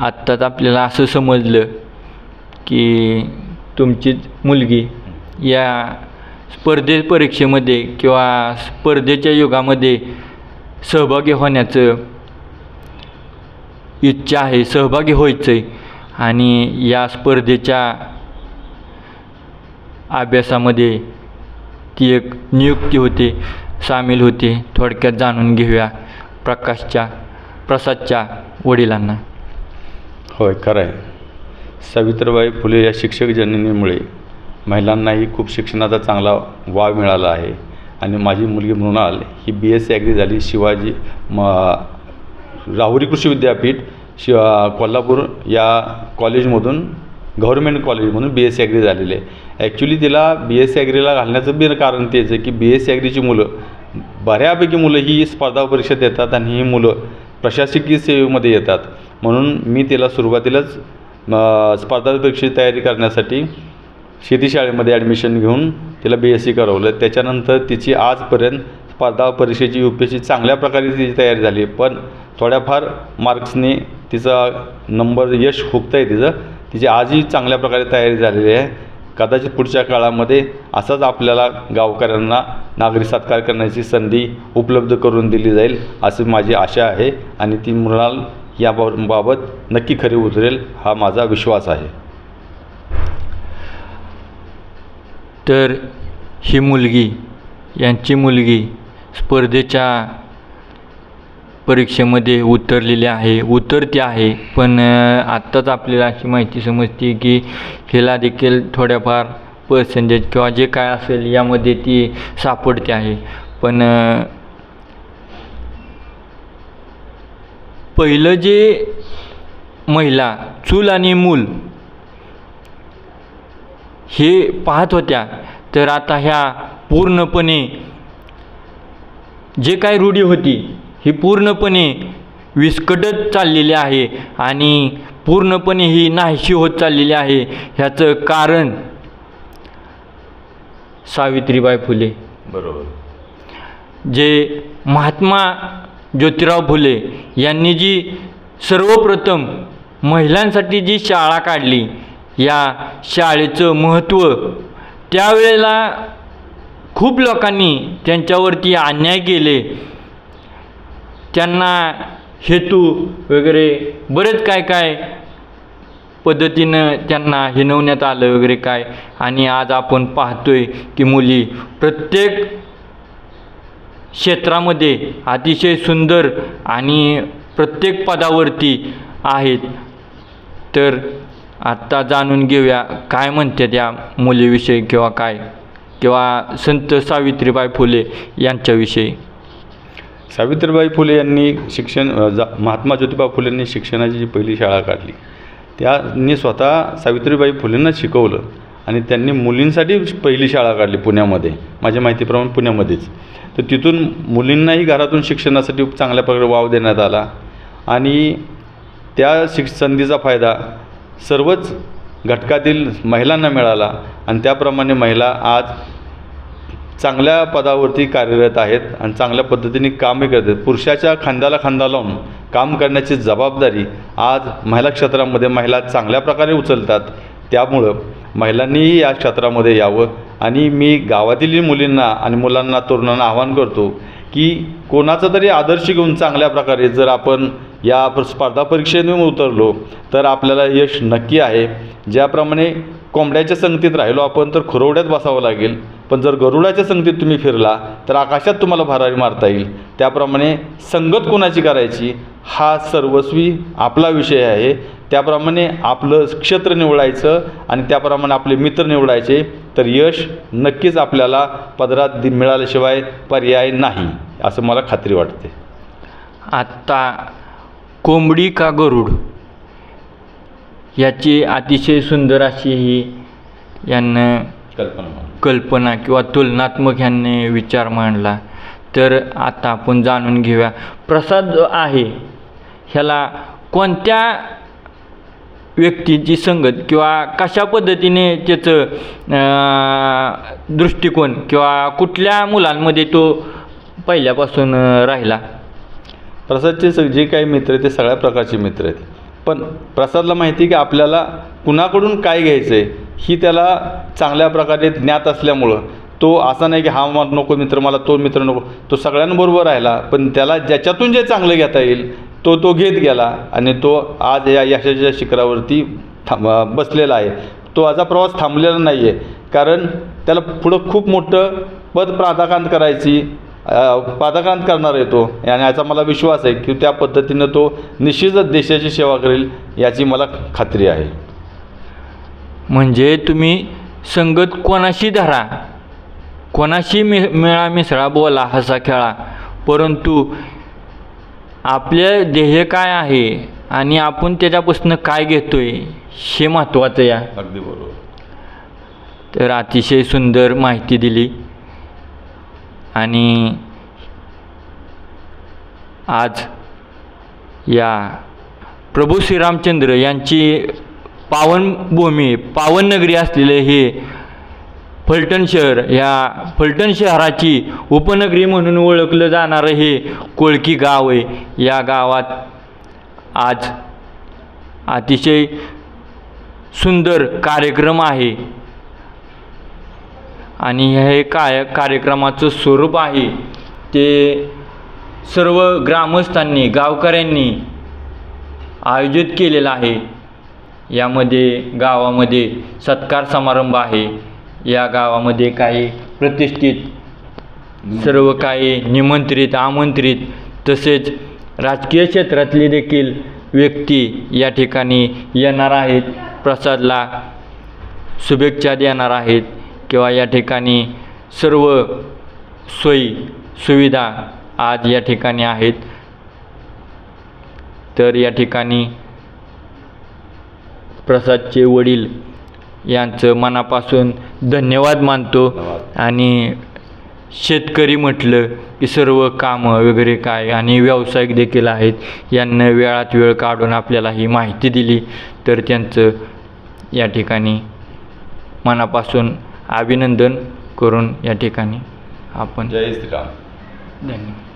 आत्ताच आपल्याला असं समजलं की तुमचीच मुलगी या स्पर्धे परीक्षेमध्ये किंवा स्पर्धेच्या युगामध्ये सहभागी होण्याचं इच्छा आहे सहभागी व्हायचं आहे आणि या स्पर्धेच्या अभ्यासामध्ये ती एक नियुक्ती होते सामील होते. थोडक्यात जाणून घेऊया प्रकाशच्या प्रसादच्या वडिलांना. होय खरं आहे सावित्रीबाई फुले या शिक्षक जननीमुळे महिलांनाही खूप शिक्षणाचा चांगला वाव मिळाला आहे. आणि माझी मुलगी मृणाल ही बी एस सी ॲग्री झाली. शिवाजी म राहुरी कृषी विद्यापीठ शि कोल्हापूर या कॉलेजमधून गव्हर्मेंट कॉलेजमधून बी एस सी ॲग्री झालेली आहे. ॲक्च्युली तिला बी एस सी ॲग्रीला घालण्याचं बी कारण तेच आहे की बी एस सी ॲग्रीची मुलं बऱ्यापैकी मुलं ही स्पर्धा परीक्षा देतात आणि ही मुलं प्रशासकीय सेवेमध्ये येतात. म्हणून मी तिला सुरुवातीलाच स्पर्धा परीक्षेची तयारी करण्यासाठी शेती शाळेमध्ये ॲडमिशन घेऊन तिला बी एस सी करवलं. त्याच्यानंतर तिची आजपर्यंत स्पर्धा परीक्षेची यू पी एस सी चांगल्या प्रकारे तिची तयारी झाली. पण थोड्याफार मार्क्सने तिचा नंबर यश हुकतं आहे तिचं. तिची आजही चांगल्या प्रकारे तयारी झालेली आहे. कदाचित पुढच्या काळामध्ये असाच आपल्याला गावकऱ्यांना नागरी सत्कार करण्याची संधी उपलब्ध करून दिली जाईल अशी माझी आशा आहे. आणि ती मृणाल या बाब- बाबत नक्की खरी उतरेल हा माझा विश्वास आहे. तर ही मुलगी यांची मुलगी स्पर्धेच्या परीक्षेमध्ये उतरलेली आहे. उतरते आहे पण आत्ताच आपल्याला अशी माहिती समजते की हिला देखील थोड्याफार पर्सेंटेज किंवा जे काय असेल यामध्ये ती सापडते आहे. पण पहिलं जे महिला चूल आणि मूल हे पाहत होत्या. तर आता ह्या पूर्णपणे जे काय रूढी होती ही पूर्णपणे विस्कटत चाललेली आहे आणि पूर्णपणे ही नाहीशी होत चाललेली आहे. ह्याचं कारण सावित्रीबाई फुले. बरोबर. जे महात्मा ज्योतिराव फुले यांनी जी सर्वप्रथम महिलांसाठी जी शाळा काढली या शाळेचं महत्त्व त्यावेळेला खूप लोकांनी त्यांच्यावरती अन्याय केले. त्यांना हेतू वगैरे बरेच काय काय पद्धतीनं त्यांना हिनवण्यात आलं वगैरे काय. आणि आज आपण पाहतोय की मुली प्रत्येक क्षेत्रामध्ये अतिशय सुंदर आणि प्रत्येक पदावरती आहेत. तर आत्ता जाणून घेऊया काय म्हणते त्या मुलीविषयी किंवा काय? किंवा संत सावित्रीबाई फुले यांच्याविषयी. सावित्रीबाई फुले यांनी शिक्षण जा महात्मा ज्योतिबा फुलेंनी शिक्षणाची जी पहिली शाळा काढली त्यांनी स्वतः सावित्रीबाई फुलेंना शिकवलं. आणि त्यांनी मुलींसाठी पहिली शाळा काढली पुण्यामध्ये. माझ्या माहितीप्रमाणे पुण्यामध्येच. तर तिथून मुलींनाही घरातून शिक्षणासाठी चांगल्या प्रकारे वाव देण्यात आला. आणि त्या शिक संधीचा फायदा सर्वच घटकातील महिलांना मिळाला. आणि त्याप्रमाणे महिला आज चांगल्या पदावरती कार्यरत आहेत आणि चांगल्या पद्धतीने कामही करतात पुरुषाच्या खांद्याला खांदा लावून काम करण्याची जबाबदारी आज महिला क्षेत्रामध्ये महिला चांगल्या प्रकारे उचलतात. त्यामुळं महिलांनीही या क्षेत्रामध्ये यावं. आणि मी गावातील मुलींना आणि मुलांना तरुणांना आवाहन करतो की कोणाचा तरी आदर्श घेऊन चांगल्या प्रकारे जर आपण या स्पर्धा परीक्षेने उतरलो तर आपल्याला यश नक्की आहे. ज्याप्रमाणे कोंबड्याच्या संगतीत राहिलो आपण तर खुरवड्यात बसावं लागेल. पण जर गरुडाच्या संगतीत तुम्ही फिरला तर आकाशात तुम्हाला भरारी मारता येईल. त्याप्रमाणे संगत कोणाची करायची हा सर्वस्वी आपला विषय आहे. त्याप्रमाणे आपलं क्षेत्र निवडायचं आणि त्याप्रमाणे आपले मित्र निवडायचे तर यश नक्कीच आपल्याला पदरात दि मिळाल्याशिवाय पर्याय नाही असं मला खात्री वाटते. आत्ता कोंबडी का गरुड? याची अतिशय सुंदर अशी ही यांना कल्पना. कल्पना किंवा तुलनात्मक ह्यांनी विचार मांडला. तर आता आपण जाणून घेऊया प्रसाद जो आहे ह्याला कोणत्या व्यक्तीची संगत किंवा कशा पद्धतीने त्याचं दृष्टिकोन किंवा कुठल्या मुलांमध्ये तो पहिल्यापासून राहिला? प्रसादचे सग जे काही मित्र आहेत ते सगळ्या प्रकारचे मित्र आहेत. पण प्रसादला माहिती की आपल्याला कुणाकडून काय घ्यायचं आहे ही त्याला चांगल्या प्रकारे ज्ञात असल्यामुळं. तो असा नाही की हा मला नको मित्र मला तो मित्र नको. तो सगळ्यांबरोबर राहिला पण त्याला ज्याच्यातून जे चांगलं घेता येईल तो तो घेत गेला आणि तो आज या यशाच्या शिखरावरती थांब बसलेला आहे. तो आजचा प्रवास थांबलेला नाही आहे कारण त्याला पुढं खूप मोठं पद प्राधाकांत करायची पादाकांत पादाक्रांत करणार आहे तो. आणि याचा मला विश्वास आहे की त्या पद्धतीनं तो निश्चितच देशाची सेवा करेल याची मला खात्री आहे. म्हणजे तुम्ही संगत कोणाशी धरा? कोणाशी मि मिळा मिसळा बोला हसा खेळा. परंतु आपले ध्येय काय आहे आणि आपण त्याच्यापासून काय घेतोय हे महत्त्वाचं या अगदी बरोबर. तर अतिशय सुंदर माहिती दिली. आणि आज या प्रभू श्रीरामचंद्र यांची पावनभूमी पावननगरी असलेले हे फलटण शहर. या फलटण शहराची उपनगरी म्हणून ओळखलं जाणारं हे कोळकी गाव आहे. या गावात आज अतिशय सुंदर कार्यक्रम आहे. आणि हे काय कार्यक्रमाचं स्वरूप आहे ते सर्व ग्रामस्थांनी गावकऱ्यांनी आयोजित केलेलं आहे. यामध्ये गावामध्ये सत्कार समारंभ आहे. या गावामध्ये काही प्रतिष्ठित सर्व काही निमंत्रित आमंत्रित तसेच राजकीय क्षेत्रातले देखील व्यक्ती या ठिकाणी येणार आहेत. प्रसादला शुभेच्छा देणार आहेत किंवा या ठिकाणी सर्व सोयी सुविधा आज या ठिकाणी आहेत. तर या ठिकाणी प्रसादचे वडील यांचं मनापासून धन्यवाद मानतो. आणि शेतकरी म्हटलं की सर्व कामं वगैरे काय आणि व्यावसायिक देखील आहेत यांना वेळात वेळ काढून आपल्याला ही माहिती दिली. तर त्यांचं या ठिकाणी मनापासून अभिनंदन करून या ठिकाणी आपण जय श्रीराम. धन्यवाद.